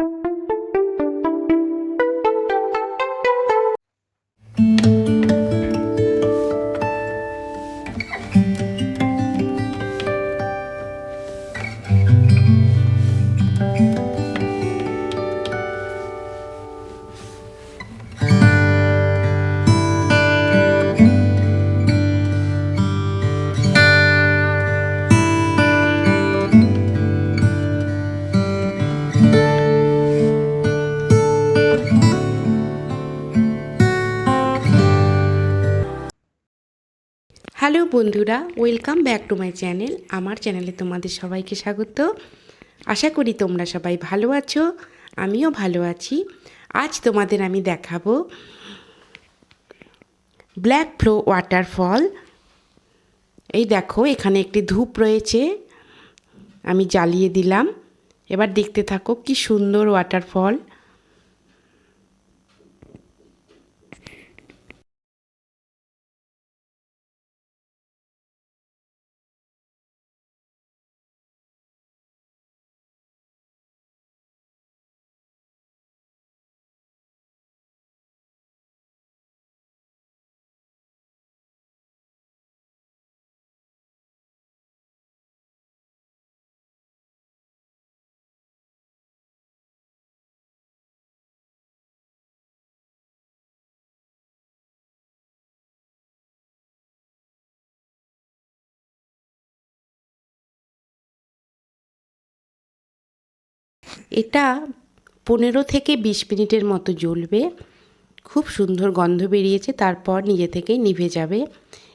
you. Hello বন্ধুরা, welcome back to my channel. আমার চ্যানেলে তোমাদের সবাইকে স্বাগত। আশা করি তোমরা সবাই ভালো আছো, আমিও ভালো আছি। আজ তোমাদের আমি দেখাবো ব্ল্যাক ফ্লো ওয়াটারফল এই দেখো, এখানে একটি ধূপ রয়েছে, আমি জ্বালিয়ে দিলাম। এবার দেখতে থাকো কি সুন্দর ওয়াটারফল এটা পনেরো থেকে বিশ মিনিটের মতো জ্বলবে। খুব সুন্দর গন্ধ বেরিয়েছে, তারপর নিজে থেকেই নিভে যাবে।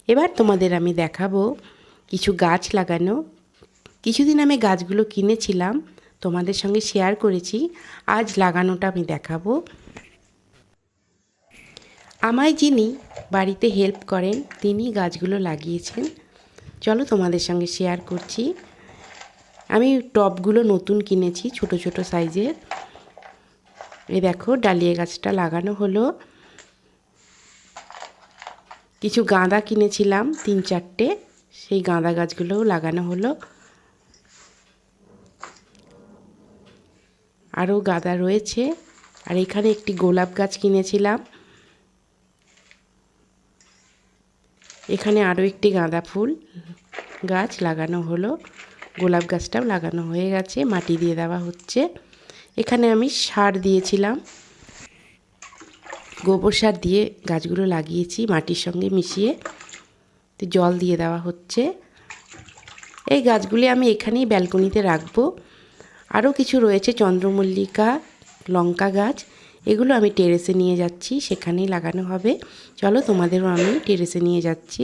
এবার তোমাদের আমি দেখাবো কিছু গাছ লাগানো। কিছুদিন আমি গাছগুলো কিনেছিলাম, তোমাদের সঙ্গে শেয়ার করেছি। আজ লাগানোটা আমি দেখাবো। আমায় যিনি বাড়িতে হেল্প করেন, তিনি গাছগুলো লাগিয়েছেন। চলো তোমাদের সঙ্গে শেয়ার করছি। আমি টবগুলো নতুন কিনেছি, ছোট ছোট সাইজের। এই দেখো, ডালিয়া গাছটা লাগানো হলো। কিছু গাঁদা কিনেছিলাম, তিন চারটে। সেই গাঁদা গাছগুলোও লাগানো হলো। আরও গাঁদা রয়েছে। আর এখানে একটি গোলাপ গাছ কিনেছিলাম। এখানে আরও একটি গাঁদা ফুল গাছ লাগানো হলো। গোলাপ গাছটাও লাগানো হয়ে গেছে, মাটি দিয়ে দেওয়া হচ্ছে। এখানে আমি সার দিয়েছিলাম। গোবর সার দিয়ে গাছগুলো লাগিয়েছি মাটির সঙ্গে মিশিয়ে। জল দিয়ে দেওয়া হচ্ছে। এই গাছগুলি আমি এখানেই ব্যালকনিতে রাখব। আরও কিছু রয়েছে, চন্দ্রমল্লিকা, লঙ্কা গাছ। এগুলো আমি টেরেসে নিয়ে যাচ্ছি, সেখানেই লাগানো হবে। চলো তোমাদেরও আমি টেরেসে নিয়ে যাচ্ছি।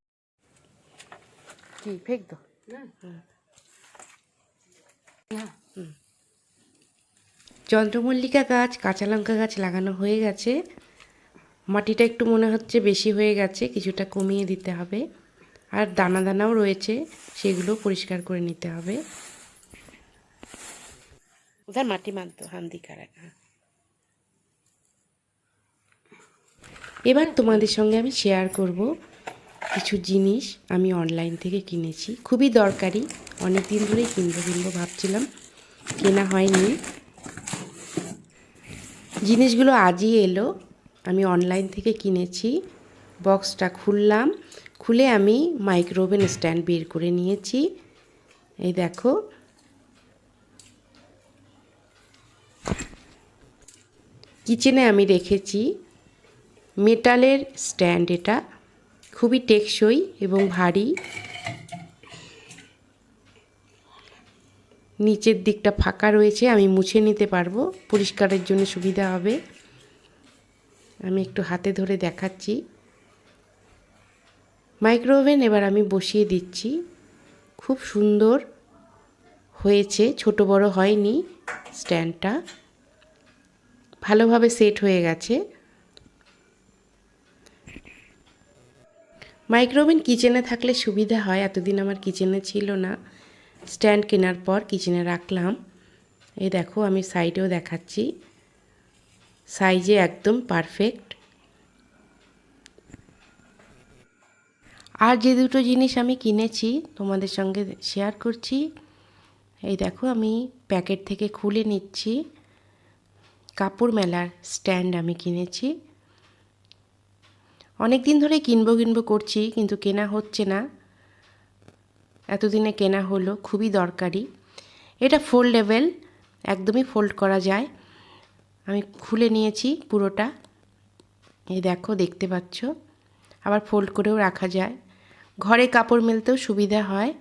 কি ফেক দো ना हाँ यहाँ চন্দ্রমল্লিকা গাছ কাঁচা লঙ্কা গাছ লাগানো হয়ে গেছে মাটিটা একটু মনে হচ্ছে বেশি হয়ে গেছে কিছুটা কমিয়ে দিতে হবে আর দানা দানাও রয়েছে সেগুলো পরিষ্কার করে নিতে হবে উধার মাটি মানতো হান্দি কারা এবার তোমাদের সঙ্গে আমি শেয়ার করব কিছু জিনিস আমি অনলাইন থেকে কিনেছি। খুবই দরকারি। অনেক দিন ধরেই কিনবো কিনবো ভাবছিলাম। কেনা হয়নি। জিনিসগুলো আজই এলো। আমি অনলাইন থেকে কিনেছি। বক্সটা খুললাম। খুলে আমি মাইক্রোওভেন স্ট্যান্ড বের করে নিয়েছি। এই দেখো। কিচেনে আমি রেখেছি। মেটালের স্ট্যান্ড এটা। খুবই টেকসই এবং ভারী। নিচের দিকটা ফাঁকা রয়েছে, আমি মুছে নিতে পারব। পরিষ্কারের জন্য সুবিধা হবে। আমি একটু হাতে ধরে দেখাচ্ছি। মাইক্রোওভেন এবার আমি বসিয়ে দিচ্ছি। খুব সুন্দর হয়েছে, ছোট বড় হয়নি স্ট্যান্ডটা। ভালোভাবে সেট হয়ে গেছে। মাইক্রোওভেন কিচেনে থাকলে সুবিধা হয়, এতদিন আমার কিচেনে ছিল না। স্ট্যান্ড কেনার পর কিচেনে রাখলাম। এই দেখো, আমি সাইডেও দেখাচ্ছি। সাইজে একদম পারফেক্ট। আর যে দুটো জিনিস আমি কিনেছি, তোমাদের সঙ্গে শেয়ার করছি। এই দেখো, আমি প্যাকেট থেকে খুলে নিচ্ছি। কাপড় মেলার স্ট্যান্ড আমি কিনেছি। অনেক দিন ধরে কিনবো কিনবো করছি, কিন্তু কেনা হচ্ছে না। এতদিনে কেনা হলো, খুবই দরকারি। এটা ফোল্ডেবল একদমই ফোল্ড করা যায়। আমি খুলে নিয়েছি পুরোটা। এই দেখো, দেখতে পাচ্ছ? আবার ফোল্ড করেও রাখা যায়। ঘরে কাপড় মেলতেও সুবিধা হয়।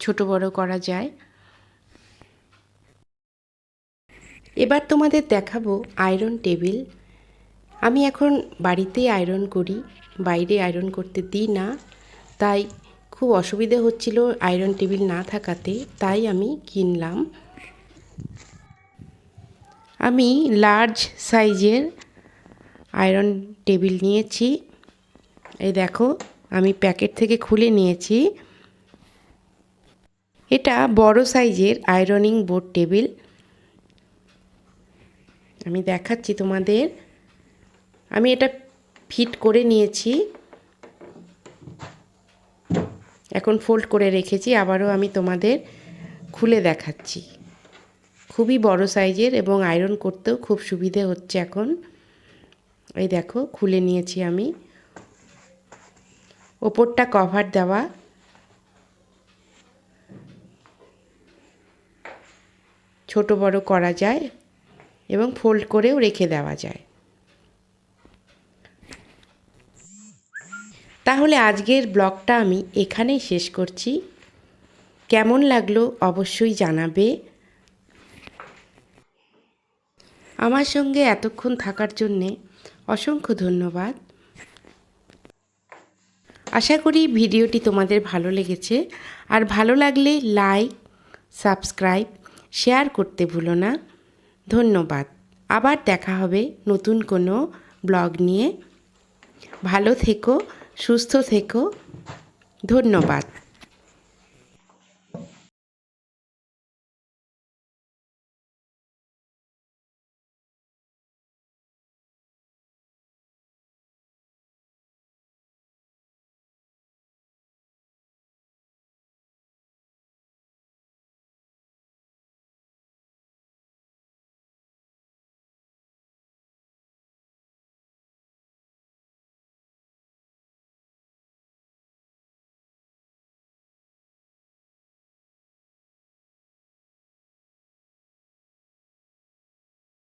ছোট বড় করা যায়। এবার তোমাদের দেখাবো আয়রন টেবিল আমি এখন বাড়িতেই আয়রন করি, বাইরে আয়রন করতে দিই না। তাই খুব অসুবিধে হচ্ছিল আয়রন টেবিল না থাকাতে, তাই আমি কিনলাম। আমি লার্জ সাইজের আয়রন টেবিল নিয়েছি। এই দেখো, আমি প্যাকেট থেকে খুলে নিয়েছি। এটা বড় সাইজের আয়রনিং বোর্ড টেবিল আমি দেখাচ্ছি তোমাদের। আমি এটা ফিট করে নিয়েছি। এখন ফোল্ড করে রেখেছি, আবারও আমি তোমাদের খুলে দেখাচ্ছি। খুবই বড় সাইজের এবং আয়রন করতেও খুব সুবিধে হচ্ছে এখন। এই দেখো, খুলে নিয়েছি আমি। ওপরটা কভার দেওয়া। ছোট বড় করা যায় এবং ফোল্ড করেও রেখে দেওয়া যায়। তাহলে আজকের ব্লগটা আমি এখানেই শেষ করছি। কেমন লাগল অবশ্যই জানাবে। আমার সঙ্গে এতক্ষণ থাকার জন্যে অসংখ্য ধন্যবাদ। আশা করি ভিডিওটি তোমাদের ভালো লেগেছে। আর ভালো লাগলে লাইক, সাবস্ক্রাইব, শেয়ার করতে ভুলো না। ধন্যবাদ। আবার দেখা হবে নতুন কোনো ব্লগ নিয়ে। ভালো থেকো। সুস্থ থেকো। ধন্যবাদ।